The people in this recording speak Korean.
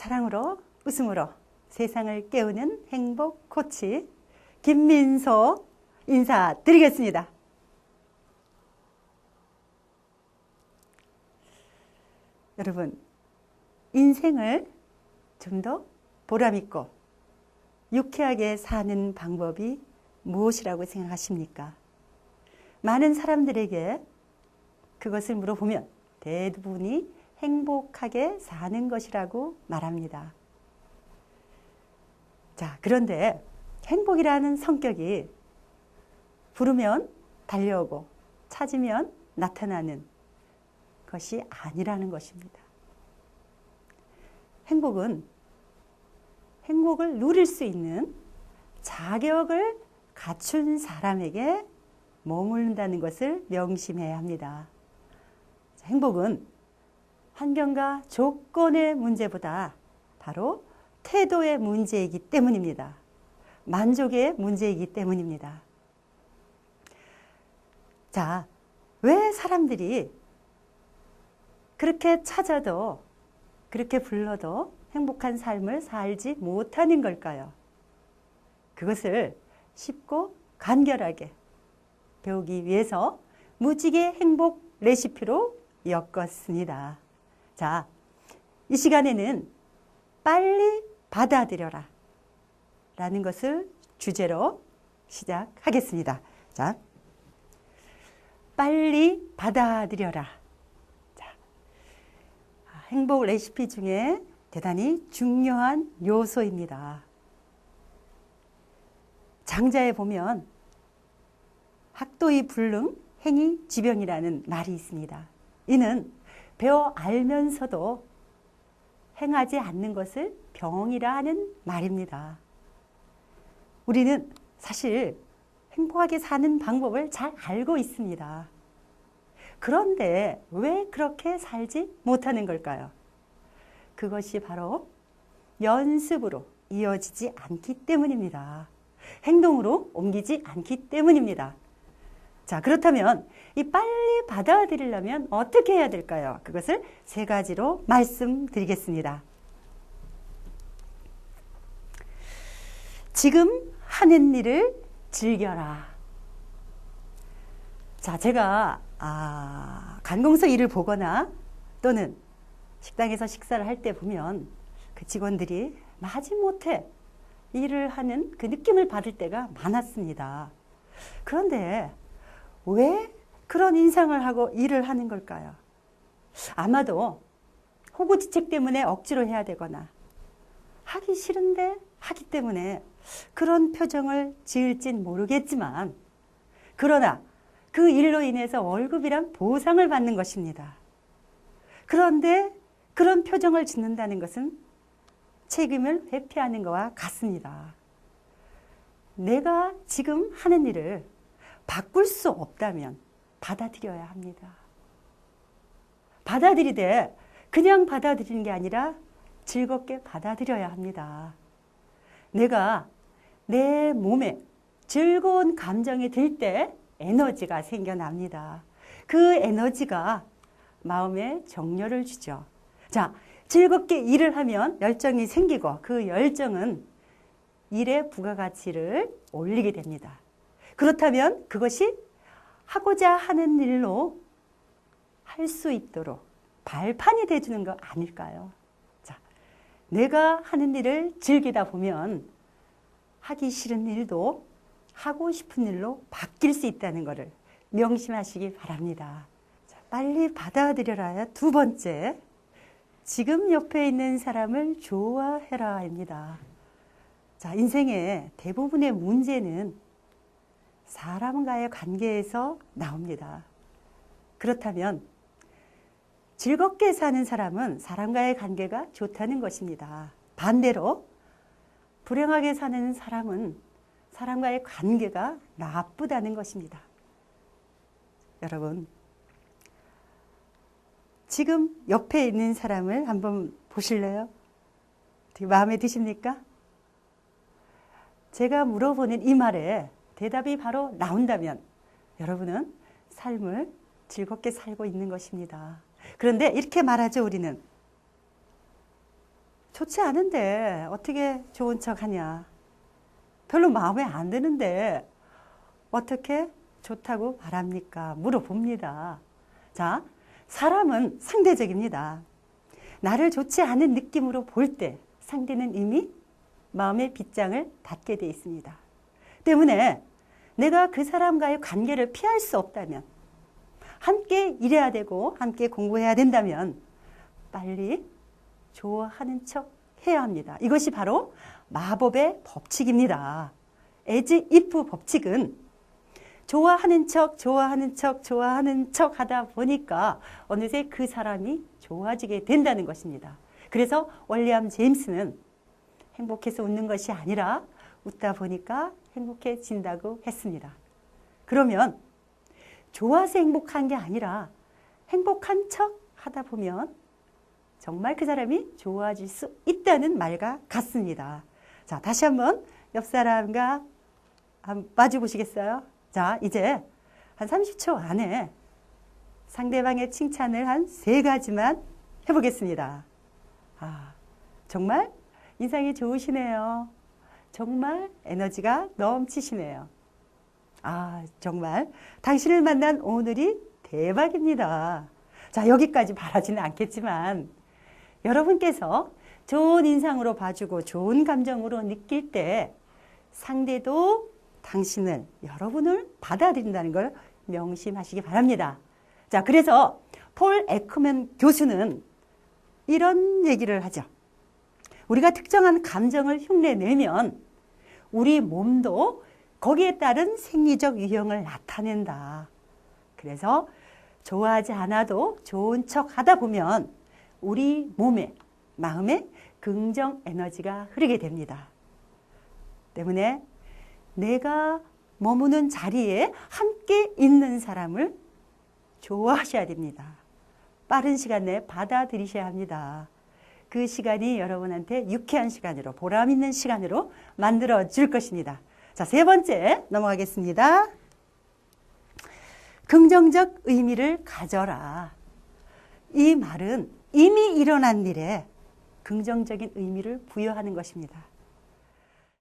사랑으로 웃음으로 세상을 깨우는 행복 코치 김민소 인사드리겠습니다. 여러분, 인생을 좀 더 보람있고 유쾌하게 사는 방법이 무엇이라고 생각하십니까? 많은 사람들에게 그것을 물어보면 대부분이 행복하게 사는 것이라고 말합니다. 자, 그런데 행복이라는 성격이 부르면 달려오고 찾으면 나타나는 것이 아니라는 것입니다. 행복은 행복을 누릴 수 있는 자격을 갖춘 사람에게 머무른다는 것을 명심해야 합니다. 행복은 환경과 조건의 문제보다 바로 태도의 문제이기 때문입니다. 만족의 문제이기 때문입니다. 자, 왜 사람들이 그렇게 찾아도 그렇게 불러도 행복한 삶을 살지 못하는 걸까요? 그것을 쉽고 간결하게 배우기 위해서 무지개 행복 레시피로 엮었습니다. 자, 이 시간에는 빨리 받아들여라 라는 것을 주제로 시작하겠습니다. 자, 빨리 받아들여라. 자, 행복 레시피 중에 대단히 중요한 요소입니다. 장자에 보면 학도의 불능, 행위 지병이라는 말이 있습니다. 이는 배워 알면서도 행하지 않는 것을 병이라 하는 말입니다. 우리는 사실 행복하게 사는 방법을 잘 알고 있습니다. 그런데 왜 그렇게 살지 못하는 걸까요? 그것이 바로 연습으로 이어지지 않기 때문입니다. 행동으로 옮기지 않기 때문입니다. 자, 그렇다면 이 빨리 받아들이려면 어떻게 해야 될까요? 그것을 세 가지로 말씀드리겠습니다. 지금 하는 일을 즐겨라. 자, 제가 아, 관공서 일을 보거나 또는 식당에서 식사를 할 때 보면 그 직원들이 마지못해 일을 하는 그 느낌을 받을 때가 많았습니다. 그런데 왜 그런 인상을 하고 일을 하는 걸까요? 아마도 호구지책 때문에 억지로 해야 되거나 하기 싫은데 하기 때문에 그런 표정을 지을진 모르겠지만 그러나 그 일로 인해서 월급이란 보상을 받는 것입니다. 그런데 그런 표정을 짓는다는 것은 책임을 회피하는 것과 같습니다. 내가 지금 하는 일을 바꿀 수 없다면 받아들여야 합니다. 받아들이되 그냥 받아들이는 게 아니라 즐겁게 받아들여야 합니다. 내가 내 몸에 즐거운 감정이 들 때 에너지가 생겨납니다. 그 에너지가 마음에 정열을 주죠. 자, 즐겁게 일을 하면 열정이 생기고 그 열정은 일의 부가가치를 올리게 됩니다. 그렇다면 그것이 하고자 하는 일로 할 수 있도록 발판이 돼주는 거 아닐까요? 자, 내가 하는 일을 즐기다 보면 하기 싫은 일도 하고 싶은 일로 바뀔 수 있다는 것을 명심하시기 바랍니다. 자, 빨리 받아들여라. 두 번째, 지금 옆에 있는 사람을 좋아해라입니다. 자, 인생의 대부분의 문제는 사람과의 관계에서 나옵니다. 그렇다면 즐겁게 사는 사람은 사람과의 관계가 좋다는 것입니다. 반대로 불행하게 사는 사람은 사람과의 관계가 나쁘다는 것입니다. 여러분, 지금 옆에 있는 사람을 한번 보실래요? 마음에 드십니까? 제가 물어보는 이 말에 대답이 바로 나온다면 여러분은 삶을 즐겁게 살고 있는 것입니다. 그런데 이렇게 말하죠, 우리는. 좋지 않은데 어떻게 좋은 척 하냐. 별로 마음에 안 드는데 어떻게 좋다고 말합니까? 물어봅니다. 자, 사람은 상대적입니다. 나를 좋지 않은 느낌으로 볼 때 상대는 이미 마음의 빗장을 닫게 돼 있습니다. 때문에 내가 그 사람과의 관계를 피할 수 없다면 함께 일해야 되고 함께 공부해야 된다면 빨리 좋아하는 척 해야 합니다. 이것이 바로 마법의 법칙입니다. 에즈 이프 법칙은 좋아하는 척, 좋아하는 척, 좋아하는 척 하다 보니까 어느새 그 사람이 좋아지게 된다는 것입니다. 그래서 월리암 제임스는 행복해서 웃는 것이 아니라 웃다 보니까 행복해진다고 했습니다. 그러면 좋아서 행복한 게 아니라 행복한 척 하다 보면 정말 그 사람이 좋아질 수 있다는 말과 같습니다. 자, 다시 한번 옆 사람과 한번 마주 보시겠어요? 자, 이제 한 30초 안에 상대방의 칭찬을 한 세 가지만 해보겠습니다. 아, 정말 인상이 좋으시네요. 정말 에너지가 넘치시네요. 아, 정말 당신을 만난 오늘이 대박입니다. 자, 여기까지 바라지는 않겠지만 여러분께서 좋은 인상으로 봐주고 좋은 감정으로 느낄 때 상대도 당신을, 여러분을 받아들인다는 걸 명심하시기 바랍니다. 자, 그래서 폴 에크맨 교수는 이런 얘기를 하죠. 우리가 특정한 감정을 흉내내면 우리 몸도 거기에 따른 생리적 유형을 나타낸다. 그래서 좋아하지 않아도 좋은 척 하다 보면 우리 몸에, 마음에 긍정 에너지가 흐르게 됩니다. 때문에 내가 머무는 자리에 함께 있는 사람을 좋아하셔야 됩니다. 빠른 시간 내에 받아들이셔야 합니다. 그 시간이 여러분한테 유쾌한 시간으로, 보람 있는 시간으로 만들어 줄 것입니다. 자, 세 번째 넘어가겠습니다. 긍정적 의미를 가져라. 이 말은 이미 일어난 일에 긍정적인 의미를 부여하는 것입니다.